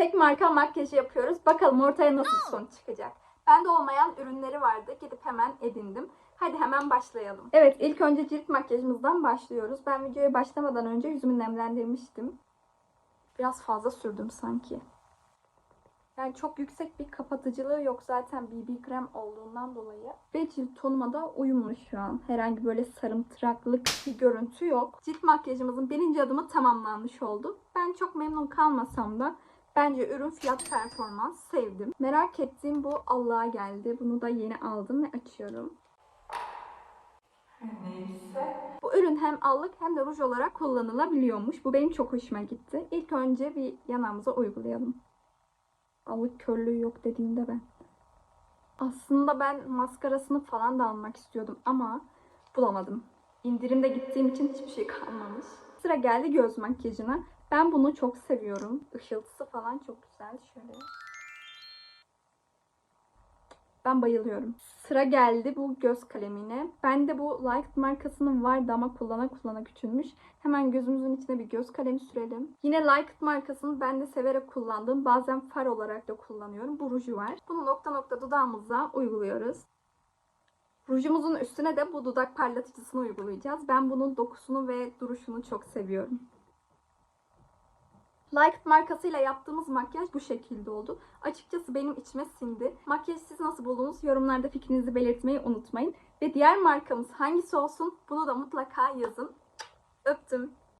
Tek marka makyajı yapıyoruz. Bakalım ortaya nasıl bir sonuç çıkacak. Bende olmayan ürünleri vardı. Gidip hemen edindim. Hadi hemen başlayalım. Evet ilk önce cilt makyajımızdan başlıyoruz. Ben videoya başlamadan önce yüzümü nemlendirmiştim. Biraz fazla sürdüm sanki. Yani çok yüksek bir kapatıcılığı yok zaten BB krem olduğundan dolayı. Ve cilt tonuma da uyumlu şu an. Herhangi böyle sarımtıraklık bir görüntü yok. Cilt makyajımızın birinci adımı tamamlanmış oldu. Ben çok memnun kalmasam da bence ürün fiyat performans sevdim. Merak ettiğim bu Allah'a geldi. Bunu da yeni aldım ve açıyorum. Neyse. Bu ürün hem allık hem de ruj olarak kullanılabiliyormuş. Bu benim çok hoşuma gitti. İlk önce bir yanağımıza uygulayalım. Allık körlüğü yok dediğimde ben. Aslında ben maskarasını falan da almak istiyordum ama bulamadım. İndirimde gittiğim için hiçbir şey kalmamış. Sıra geldi göz makyajına. Ben bunu çok seviyorum. Işıltısı falan çok güzel. Şöyle. Ben bayılıyorum. Sıra geldi bu göz kalemine. Bende bu Light markasının vardı ama kullana kullana küçülmüş. Hemen gözümüzün içine bir göz kalemi sürelim. Yine Light markasını ben de severek kullandığım bazen far olarak da kullanıyorum. Bu ruju var. Bunu nokta nokta dudağımıza uyguluyoruz. Rujumuzun üstüne de bu dudak parlatıcısını uygulayacağız. Ben bunun dokusunu ve duruşunu çok seviyorum. Like markasıyla yaptığımız makyaj bu şekilde oldu. Açıkçası benim içime sindi. Makyajı siz nasıl buldunuz? Yorumlarda fikrinizi belirtmeyi unutmayın. Ve diğer markamız hangisi olsun? Bunu da mutlaka yazın. Öptüm.